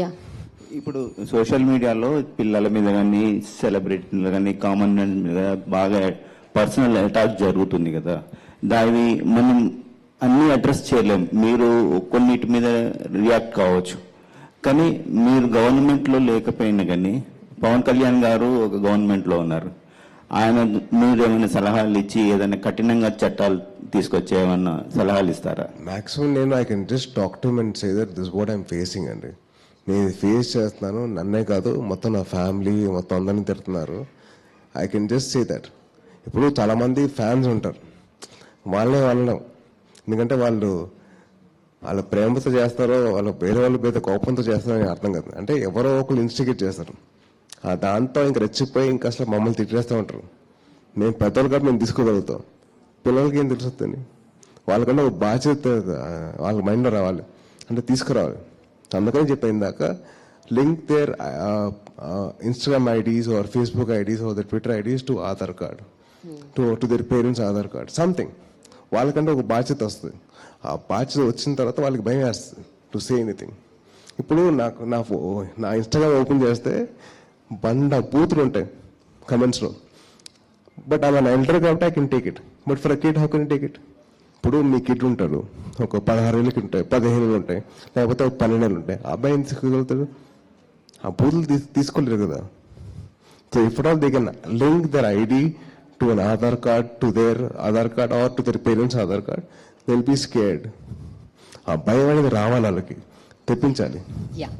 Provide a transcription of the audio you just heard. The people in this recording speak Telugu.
యా ఇప్పుడు సోషల్ మీడియాలో పిల్లల మీద కానీ సెలబ్రిటీల కానీ కామన్ మ్యాన్ మీద బాగా పర్సనల్ అటాక్ జరుగుతుంది కదా. దాన్ని మనం అన్ని అడ్రస్ చేయలేం. మీరు కొన్నిటి మీద రియాక్ట్ కావచ్చు. కానీ మీరు గవర్నమెంట్లో లేకపోయినా కానీ పవన్ కళ్యాణ్ గారు ఒక గవర్నమెంట్లో ఉన్నారు. ఆయన మీరు ఏమైనా సలహాలు ఇచ్చి ఏదైనా కఠినంగా చట్టాలు తీసుకొచ్చే ఏమన్నా సలహాలు ఇస్తారా? మాక్సిమం నేను I can just talk to and say that this what I'm facing అండి నేను ఫేస్ చేస్తున్నాను నన్నే కాదు మొత్తం నా ఫ్యామిలీ మొత్తం అందరినీ తిడుతున్నారు. I can just say that ఇప్పుడు చాలామంది ఫ్యాన్స్ ఉంటారు. వాళ్ళే వాళ్ళం ఎందుకంటే వాళ్ళు వాళ్ళ ప్రేమతో చేస్తారో వాళ్ళ వేరే వాళ్ళ పెద్ద కోపంతో చేస్తారో అని అర్థం కాదు. అంటే ఎవరో ఒకరు ఇన్స్టిగేట్ చేస్తారు. ఆ దాంతో ఇంక రెచ్చిపోయి ఇంకా అసలు మమ్మల్ని తిట్టేస్తూ ఉంటారు. మేము పెద్దవాళ్ళు కాబట్టి మేము తీసుకోగలుగుతాం పిల్లలకి ఏం తెలుస్తుంది వాళ్ళకంటే ఒక బాధ్యత వాళ్ళ మైండ్లో రావాలి. అంటే తీసుకురావాలి. అందుకని చెప్పిన దాకా link their Instagram IDs or Facebook IDs or their Twitter IDs to Aadhaar card. To to their parents Aadhaar card. Something. వాళ్ళకంటే ఒక బాధ్యత వస్తుంది. ఆ బాధ్యత వచ్చిన తర్వాత వాళ్ళకి భయం వేస్తుంది టు సే ఎనీథింగ్. ఇప్పుడు నాకు నా ఫో నా ఇన్స్టాగ్రామ్ ఓపెన్ చేస్తే బండ బూతులు ఉంటాయి కమెంట్స్లో. బట్ ఆమె ఎల్డర్ కాబట్టి I can take it. But for a kid how can take it? ఇప్పుడు మీ కిడ్ ఉంటాడు ఒక పదహారు ఏళ్ళకి ఉంటాయి పదిహేను ఏళ్ళు ఉంటాయి లేకపోతే ఒక పన్నెండు ఏళ్ళు ఉంటాయి. ఆ అబ్బాయి ఏం తీసుకోగలుగుతాడు ఆ బూతులు తీసు తీసుకోలేరు కదా. So if all they can link their ID to an Aadhaar card to their Aadhaar card or to their parents Aadhaar card they'll be scared ఆ భయం అనేది రావాలి వాళ్ళకి. తెప్పించాలి.